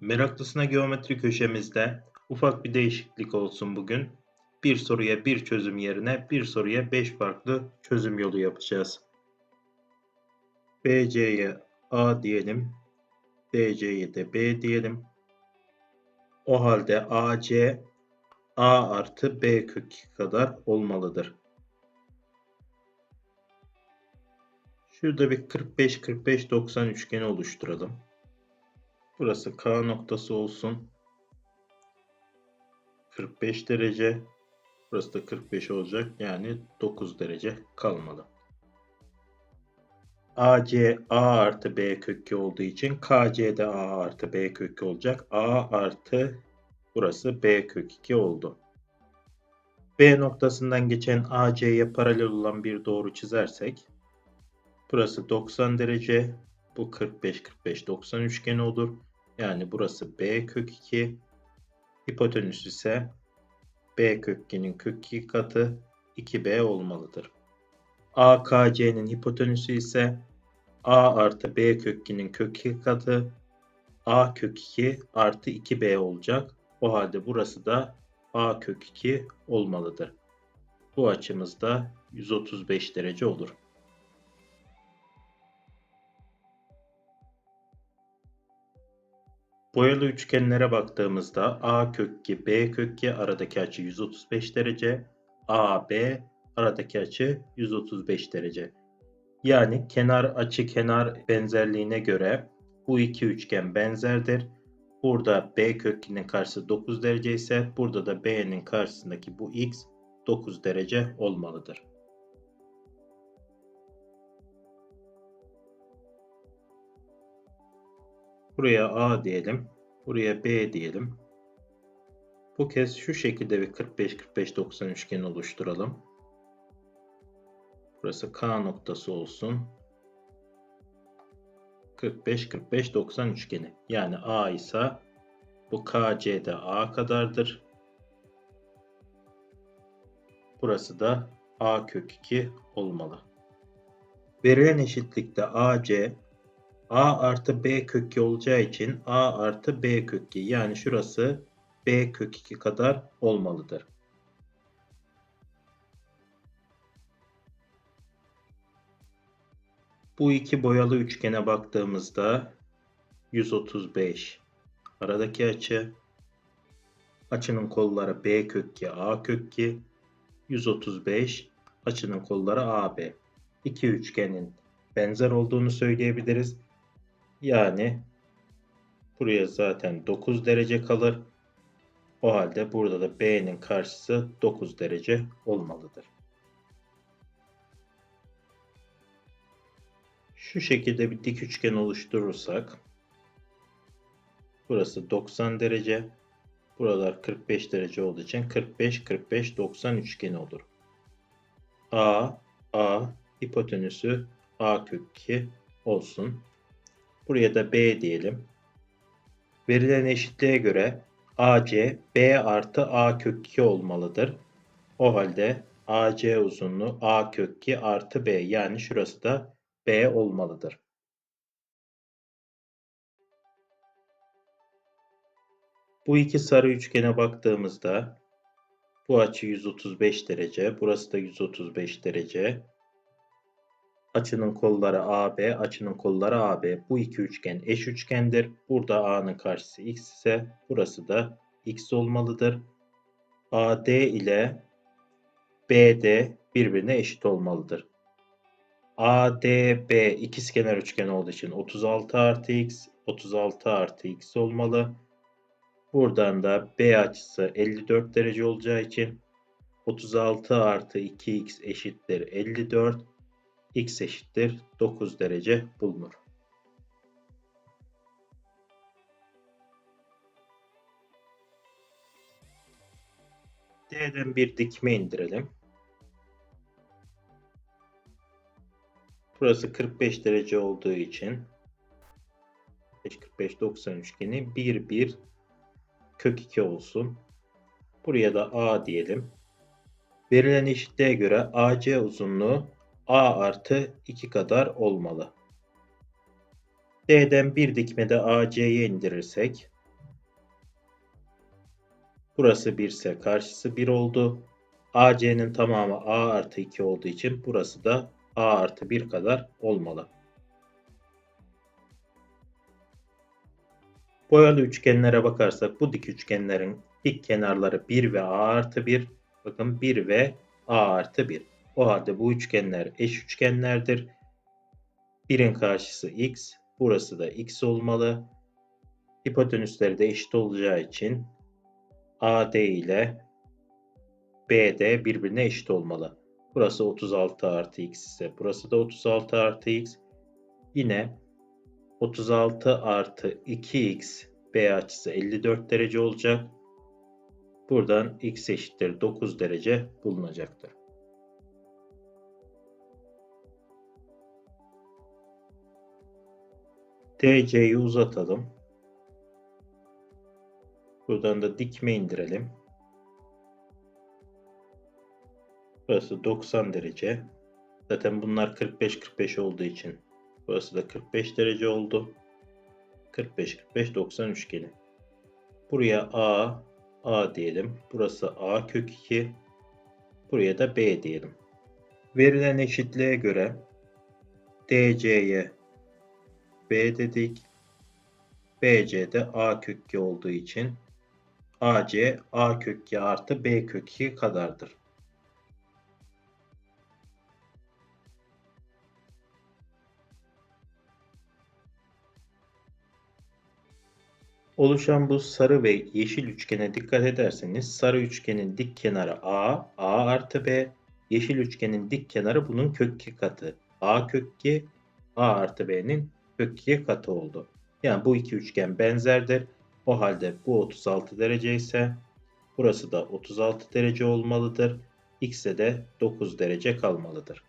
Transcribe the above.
Meraklısına geometri köşemizde ufak bir değişiklik olsun bugün. Bir soruya bir çözüm yerine bir soruya 5 farklı çözüm yolu yapacağız. BC'ye A diyelim. DC'ye de B diyelim. O halde AC A artı B kök 2 kadar olmalıdır. Şurada bir 45-45-90 üçgeni oluşturalım. Burası K noktası olsun. 45 derece. Burası da 45 olacak. Yani 9 derece kalmalı. AC A artı B kökü olduğu için KC de A artı B kökü olacak. A artı burası B kök 2 oldu. B noktasından geçen AC'ye paralel olan bir doğru çizersek burası 90 derece bu 45 45 90 üçgeni olur. Yani burası B kök 2 hipotenüs ise B kök 2'nin kök 2 katı 2B olmalıdır. AKC'nin hipotenüsü ise A artı B kök 2'nin kök 2 katı A kök 2 artı 2B olacak. O halde burası da A kök 2 olmalıdır. Bu açımız da 135 derece olur. Boyalı üçgenlere baktığımızda A kök 2, B kök 2 aradaki açı 135 derece. AB aradaki açı 135 derece. Yani kenar açı kenar benzerliğine göre bu iki üçgen benzerdir. Burada B kök 2'nin karşısı 9 derece ise burada da B'nin karşısındaki bu x 9 derece olmalıdır. Buraya A diyelim. Buraya B diyelim. Bu kez şu şekilde bir 45-45-90 üçgeni oluşturalım. Burası K noktası olsun. 45-45-90 üçgeni. Yani A ise bu KC de A kadardır. Burası da A kök 2 olmalı. Verilen eşitlikte AC A artı B kök 2 olacağı için A artı B kök 2 yani şurası B kök 2 kadar olmalıdır. Bu iki boyalı üçgene baktığımızda 135 aradaki açı açının kolları B kök 2 A kök 2 135 açının kolları AB. İki üçgenin benzer olduğunu söyleyebiliriz. Yani buraya zaten 9 derece kalır. O halde burada da B'nin karşısı 9 derece olmalıdır. Şu şekilde bir dik üçgen oluşturursak burası 90 derece buralar 45 derece olduğu için 45 45 90 üçgeni olur. A A hipotenüsü A kök 2 olsun. Buraya da B diyelim. Verilen eşitliğe göre AC B artı A kök 2 olmalıdır. O halde AC uzunluğu A kök 2 artı B yani şurası da B olmalıdır. Bu iki sarı üçgene baktığımızda bu açı 135 derece, burası da 135 derece. Açının kolları AB, açının kolları AB. Bu iki üçgen eş üçgendir. Burada A'nın karşısı X ise burası da X olmalıdır. AD ile BD birbirine eşit olmalıdır. ADB ikizkenar üçgen olduğu için 36 artı X, 36 artı X olmalı. Buradan da B açısı 54 derece olacağı için 36 artı 2x eşittir 54 x eşittir 9 derece bulunur. D'den bir dikme indirelim. Burası 45 derece olduğu için 45 90 üçgeni 1 1 kök 2 olsun. Buraya da A diyelim. Verilen eşitliğe göre AC uzunluğu A artı 2 kadar olmalı. D'den bir dikmede AC'ye indirirsek Burası 1 ise karşısı 1 oldu. AC'nin tamamı A artı 2 olduğu için burası da A artı 1 kadar olmalı. Boyalı üçgenlere bakarsak bu dik üçgenlerin dik kenarları 1 ve A artı 1. Bakın 1 ve A artı 1. O halde bu üçgenler eş üçgenlerdir. Birin karşısı x, burası da x olmalı. Hipotenüsleri de eşit olacağı için AD ile BD birbirine eşit olmalı. Burası 36 artı x ise burası da 36 artı x. Yine 36 artı 2x B açısı 54 derece olacak. Buradan x eşittir 9 derece bulunacaktır. DC'yi uzatalım. Buradan da dikme indirelim. Burası 90 derece. Zaten bunlar 45-45 olduğu için burası da 45 derece oldu. 45-45-90 üçgeni. Buraya A, A diyelim. Burası A kök 2. Buraya da B diyelim. Verilen eşitliğe göre DC'ye B dedik. BC de A kök 2 olduğu için AC A kök 2 artı B kök 2 kadardır. Oluşan bu sarı ve yeşil üçgene dikkat ederseniz sarı üçgenin dik kenarı A, A artı B, yeşil üçgenin dik kenarı bunun kök 2 katı. A kök 2, A artı B'nin kök 2 katı oldu. Yani bu iki üçgen benzerdir. O halde bu 36 derece ise burası da 36 derece olmalıdır. X'e de 9 derece kalmalıdır.